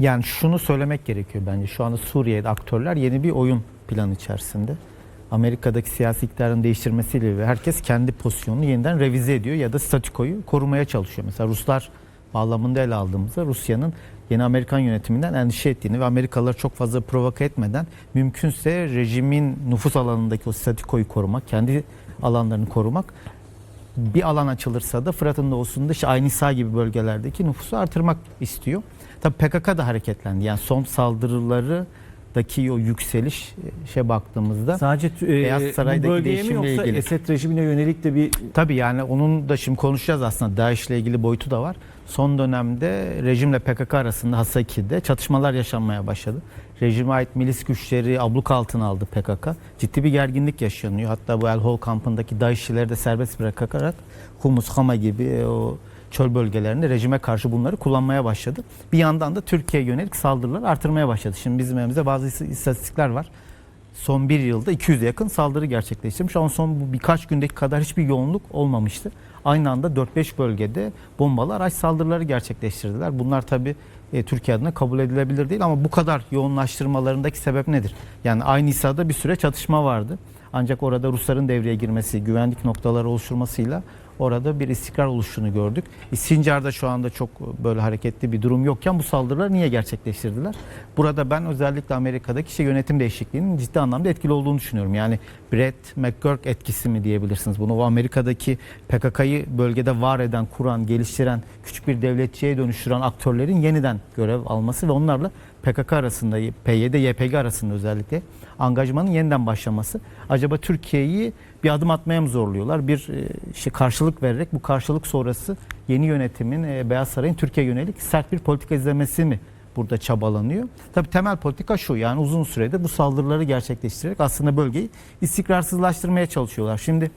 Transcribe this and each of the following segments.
Yani şunu söylemek gerekiyor bence. Şu anda Suriye'de aktörler yeni bir oyun planı içerisinde. Amerika'daki siyasi iktidarın değiştirmesiyle ve herkes kendi pozisyonunu yeniden revize ediyor ya da statükoyu korumaya çalışıyor. Mesela Ruslar bağlamında ele aldığımızda Rusya'nın yeni Amerikan yönetiminden endişe ettiğini ve Amerikalıları çok fazla provoke etmeden mümkünse rejimin nüfus alanındaki o statükoyu korumak, kendi alanlarını korumak bir alan açılırsa da Fırat'ın doğusunda işte Aynisa gibi bölgelerdeki nüfusu artırmak istiyor. Tabii PKK da hareketlendi. Yani son saldırıları o yükseliş e, şey baktığımızda Sadece e, Beyaz bu Saray'daki bölgeye mi değişimle yoksa ilgili. Esed rejimine yönelik de bir Tabii yani onun da şimdi konuşacağız aslında DAEŞ ile ilgili boyutu da var. Son dönemde rejimle PKK arasında Hasaki'de çatışmalar yaşanmaya başladı. Rejime ait milis güçleri abluk altına aldı PKK. Ciddi bir gerginlik yaşanıyor. Hatta bu El Hol kampındaki DAEŞ'çileri de serbest bırakarak Humus, Hama gibi e, o çöl bölgelerinde rejime karşı bunları kullanmaya başladı. Bir yandan da Türkiye'ye yönelik saldırılar artırmaya başladı. Şimdi bizim elimizde bazı istatistikler var son bir yılda 200'e yakın saldırı gerçekleştirmiş ama son bu birkaç gündeki kadar hiçbir yoğunluk olmamıştı. Aynı anda 4-5 bölgede bombalı araç saldırıları gerçekleştirdiler. Bunlar tabi Türkiye adına kabul edilebilir değil ama bu kadar yoğunlaştırmalarındaki sebep nedir? Yani aynı İsa'da bir süre çatışma vardı. Ancak orada Rusların devreye girmesi, güvenlik noktaları oluşturmasıyla orada bir istikrar oluştuğunu gördük. E, Sincar'da şu anda çok böyle hareketli bir durum yokken bu saldırıları niye gerçekleştirdiler? Burada ben özellikle Amerika'daki işte yönetim değişikliğinin ciddi anlamda etkili olduğunu düşünüyorum. Yani Brett McGurk etkisi mi diyebilirsiniz bunu. O Amerika'daki PKK'yı bölgede var eden, kuran, geliştiren, küçük bir devletçiye dönüştüren aktörlerin yeniden görev alması ve onlarla PKK arasında, PYD, YPG arasında özellikle angajmanın yeniden başlaması. Acaba Türkiye'yi bir adım atmaya mı zorluyorlar? Bir işte karşılık vererek bu karşılık sonrası yeni yönetimin e, Beyaz Saray'ın Türkiye yönelik sert bir politika izlemesi mi burada çabalanıyor? Tabii temel politika şu yani uzun süredir bu saldırıları gerçekleştirerek aslında bölgeyi istikrarsızlaştırmaya çalışıyorlar. Şimdi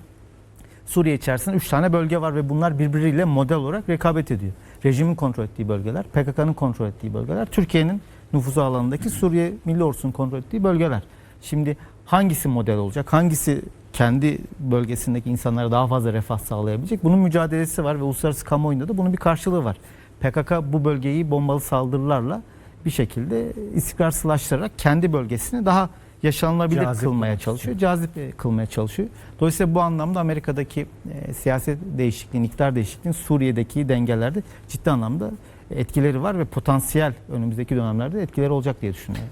Suriye içerisinde 3 tane bölge var ve bunlar birbiriyle model olarak rekabet ediyor. Rejimin kontrol ettiği bölgeler, PKK'nın kontrol ettiği bölgeler, Türkiye'nin nüfusu alanındaki Suriye Milli Ordusu'nun kontrol ettiği bölgeler. Şimdi hangisi model olacak? Hangisi kendi bölgesindeki insanlara daha fazla refah sağlayabilecek? Bunun mücadelesi var ve uluslararası kamuoyunda da bunun bir karşılığı var. PKK bu bölgeyi bombalı saldırılarla bir şekilde istikrarsızlaştırarak kendi bölgesini daha yaşanılabilir Cazip kılmaya çalışıyor. Cazip e, kılmaya çalışıyor. Dolayısıyla bu anlamda Amerika'daki e, siyaset değişikliğinin, iktidar değişikliğinin Suriye'deki dengelerde ciddi anlamda etkileri var ve potansiyel önümüzdeki dönemlerde etkileri olacak diye düşünüyorum.